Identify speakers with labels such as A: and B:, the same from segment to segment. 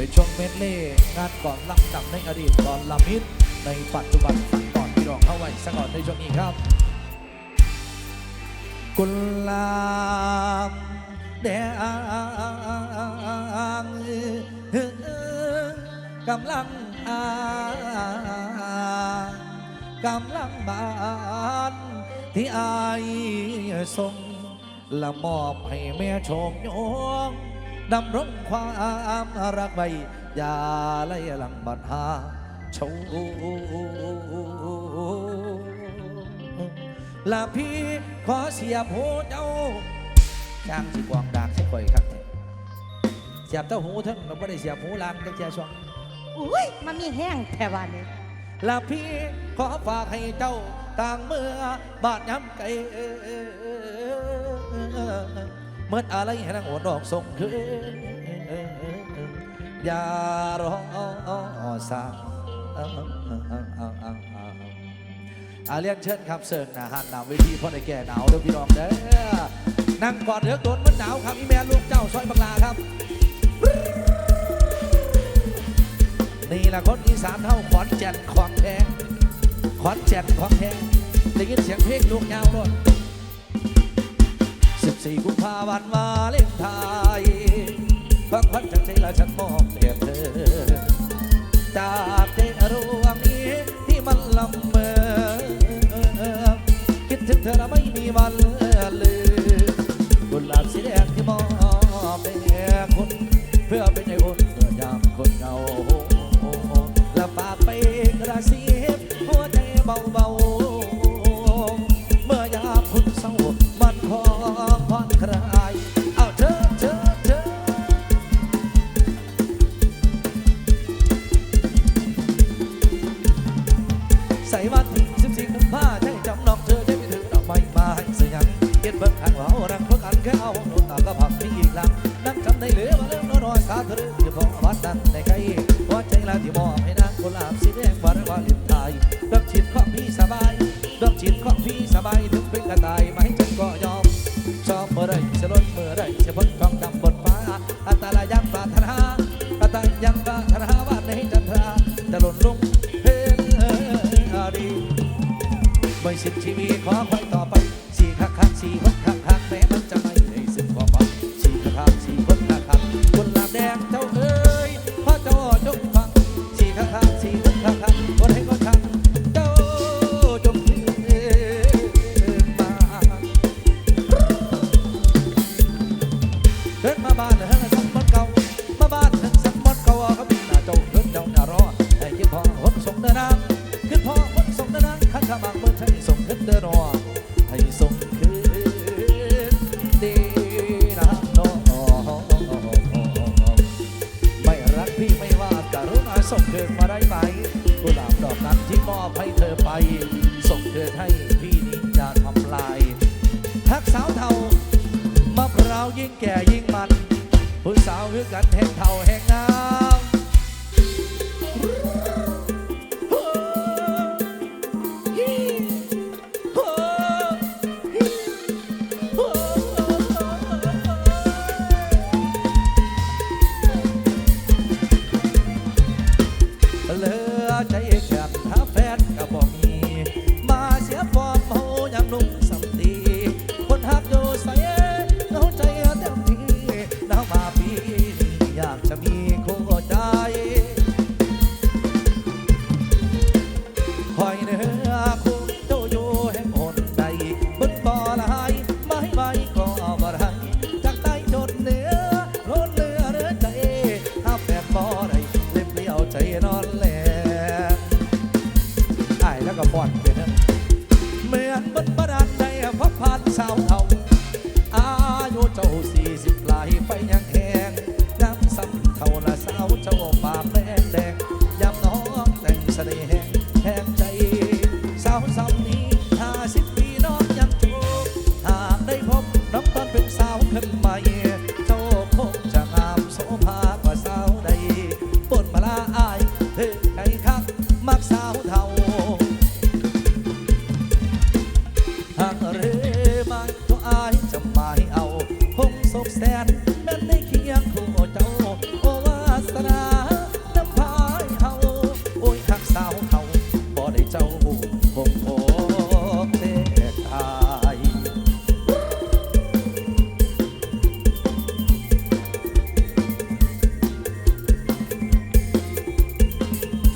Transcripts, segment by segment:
A: เป็นช่วงเมดเล่งานก่อนลำดับในอดีตก่อนลำฮิตในปัจจุบันฟังก่อนพี่น้องเข้าไว้สัก่อนในช่วงนี้ครับกุลาบแดงกำลังอากำลังบานที่อายส่งละมอบให้แม่ชมยง ดำรงความรักไว้อย่าไล่ลังบัดหาโชละพี่ขอเสียบหูเจ้าจ้างสิกวางดากสิข่อยครับเสียบเต้าหูเทั้งเราไม่ได้เสียบหูลางจักเทียช่วง
B: อุ้ยมันมีแห้งแถววันนี้
A: และพี่ขอฝากให้เจ้าต่างเมื่อบาดย้ำไกล เมื่ออะไรให้นางอดดอกส่งคืนอย่ารอสาวอาเรียนเชิญครับเสิร์ฟนะฮันหนาวเวทีพ่อในแก่หนาวเด้อพี่น้องเด้อนั่งกอดเดือกโดนมันหนาวครับอีแม่ลูกเจ้าซอยบังลาครับ นี่แหละคนอีสานเท่าขอนแก่นของแท้ขอนแก่นของแท้ได้ยินเสียงเพลงลูกยาวรถ 14กุมภาพันธ์วาเลนไทน์ฟังพันจากใจและฉันมองเปรียบเธอ จากใจรวงนี้ที่มันลำเมอคิดถึงเธอและไม่มีวันลืมกุหลาบสีแดงที่มอบแด่คนเพื่อเป็น วิตข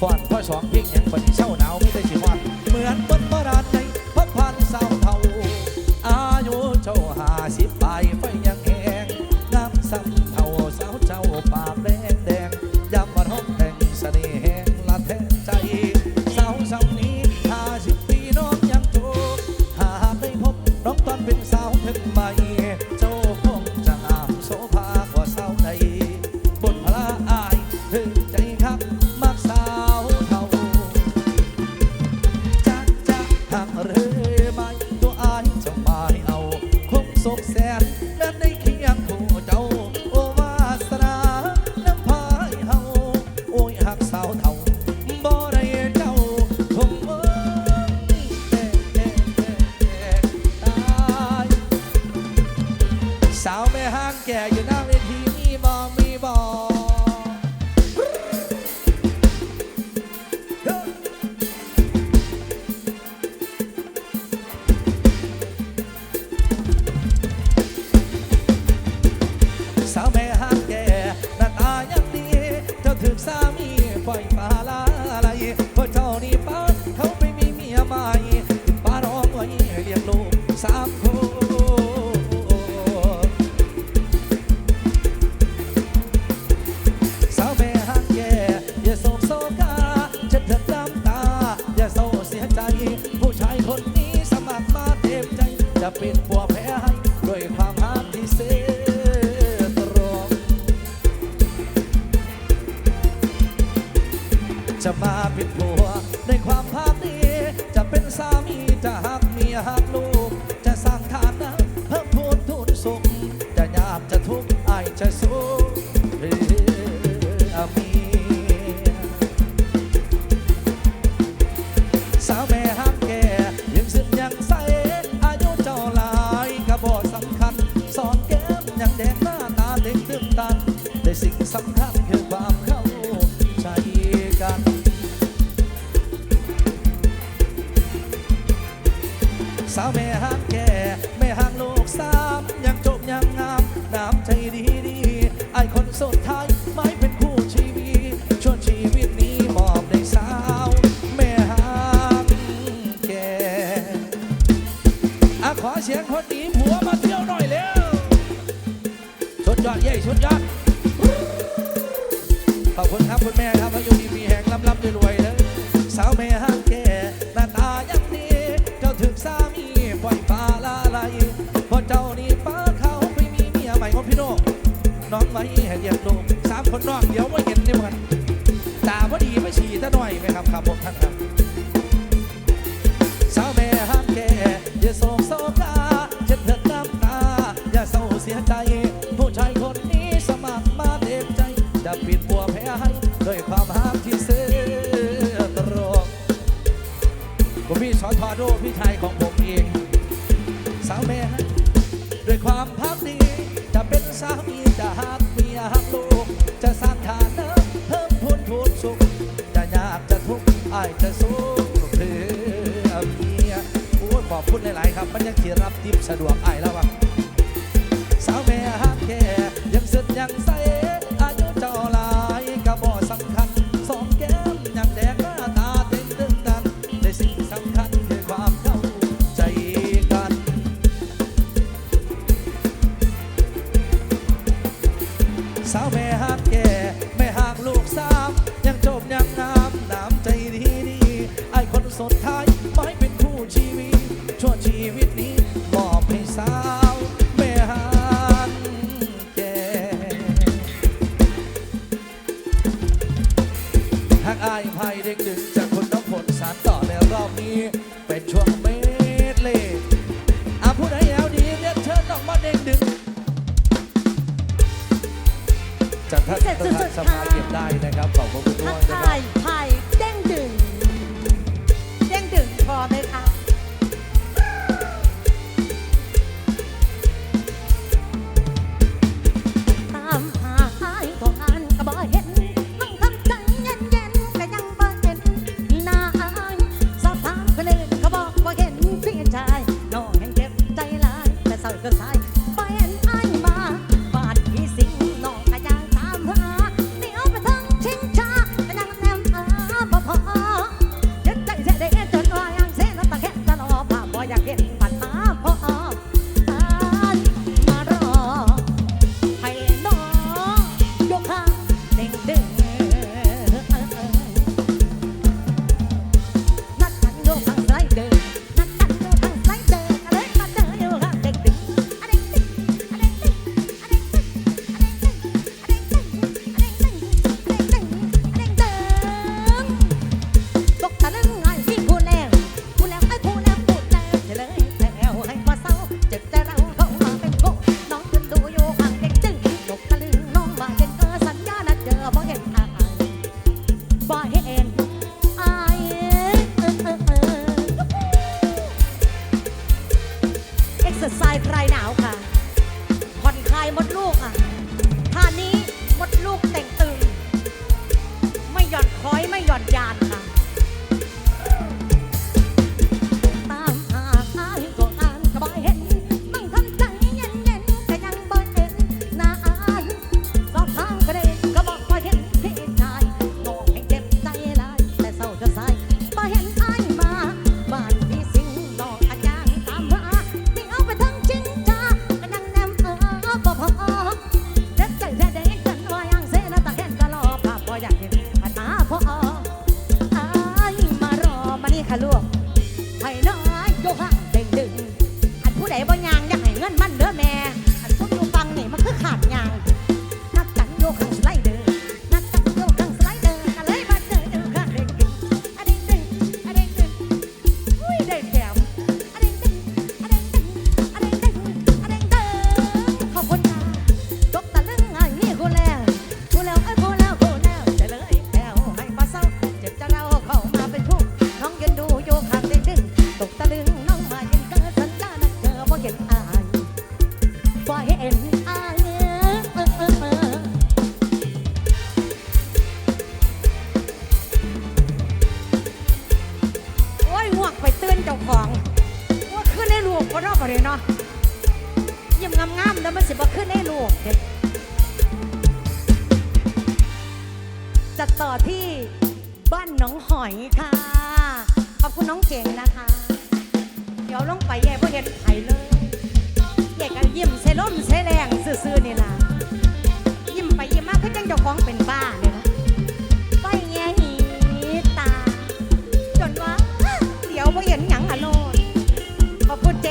A: ฟอนพ่อสองพียยัางบันเช่าหนาวไม่ได้สิฟอนเหมือนเปิ้ yeah, you know. จะมาเป็นผัวในความภาพนี้ ขอเสียงคนนี้หัวมาเที่ยวหน่อยเร็วสุดยอดเย่สุดยอด ขอบคุณครับคุณแม่ครับอายุดีมีแห่งลำลำรวยเลยสาวแม่ห้างแก่หน้าตาย่างนี้ เจ้าถึงสามีปล่อยปลาละลายพอเจ้านี่ป้าเขาไปมีเมียใหม่ของพี่น้องน้องไว้แห้เรียนลงสามคนนอกเดี๋ยวว่าเห็นได้หมดตาพอดีไปฉี่ซะหน่อยไหมครับครับผมท่านครับามีจากมียหักลกจะสร้างฐานะเพิ่มพูนพูนสุข จะยากจะทุกข์อายจะสู้เพื่อเมียโอ้ขอบคุณหลาย ๆ ครับ มันยังที่รับทิปสะดวกอายแล้วว่ะสาวแม่ฮักแก่ พิสุดๆค่ะเก็บได้นะครับขอบคุณด้วยนะครับ
B: ไผ่ไผ่เด้งดึงเด้งดึงพอไหมคะ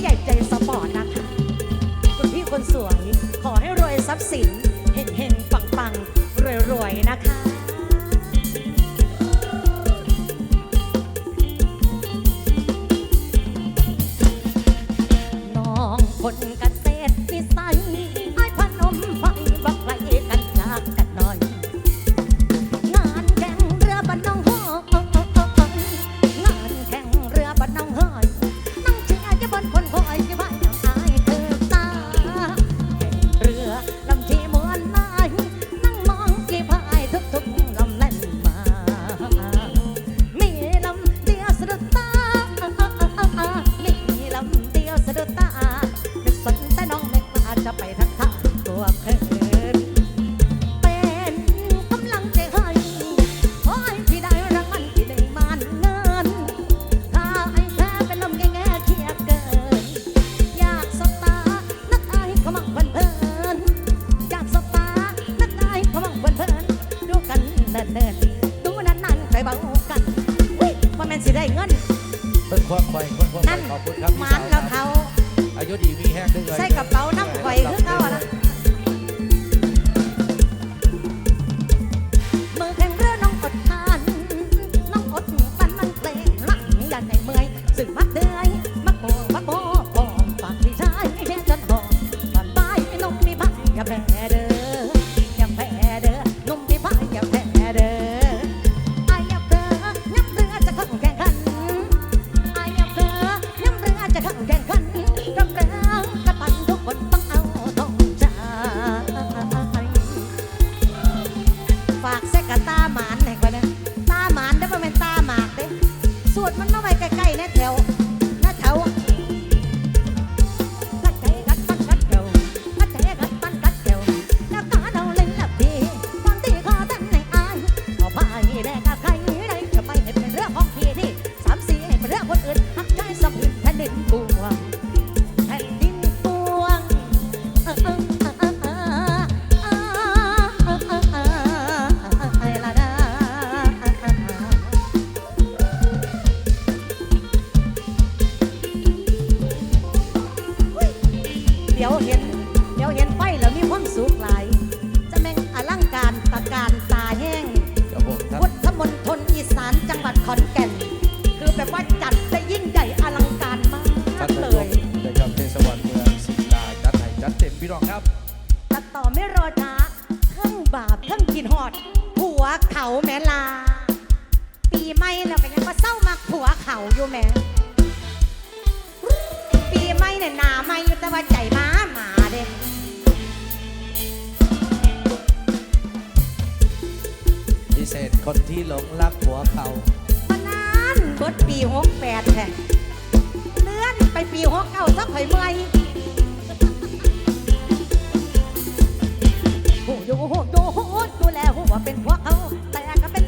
B: ใหญ่ใจสปอร์ตนะคะคุณพี่คนสวย ขอให้รวยทรัพย์สินเฮงเฮงปังปังรวยรวยนะคะี่น้องครับ ตัดต่อไม่รอจ้าทั้งบาปทั้งกินหอด ผัวเขาแม่ลา ปีใหม่แล้วก็ยังมาเศร้ามาผัวเขาอยู่แม่ปีใหม่เนี่ยหนาไม่ยู่แต่ว่าใจมาหมาเด้
A: พิเศษคนที่หลงรักผัวเขา
B: ปะนานบดปีหกแปดแท้เลื่อนไปปีหกเก้าซักหอยเม่ย อยู่โดนดูแลหัวเป็นพวกเขาแต่ก็เป็น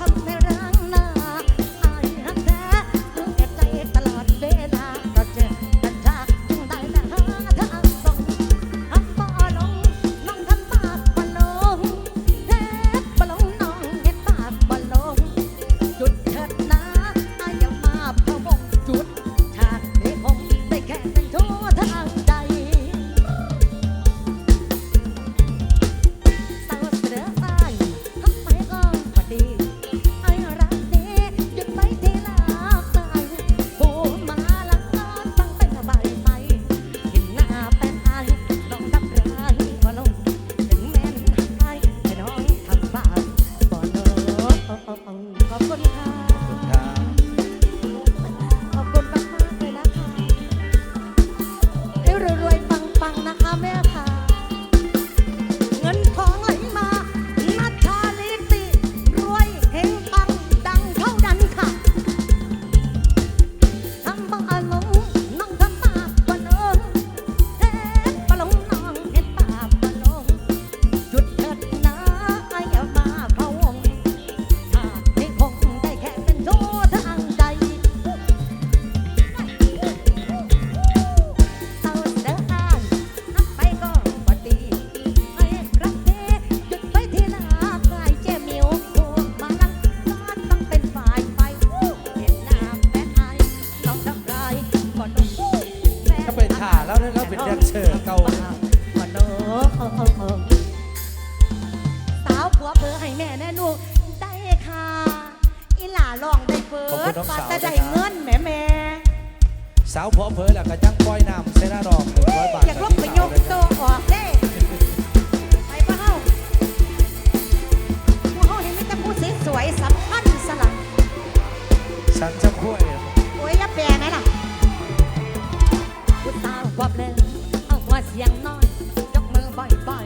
B: America. Guanajuato. ลองได้เบิขอบคุด
A: ณน้อาว
B: จะได้เงินแม่แม่สาว
A: พร้อมเผ
B: ยหลักกระจังปล่อยน้ำเซนาร
A: องหนึ่งร้อยบาท
B: อยากลบไปยกโตวออกเด้ไปบ่เฮาพวกเฮานี่มีแต่ผู้สวยๆสำคัญสลับ
A: ฉันจะคุ้ย
B: โอ้ยยับแย่ไหมล่ะผู้ตาวควบเลนเอาหัวเสียงน้อยยกมือบ่อย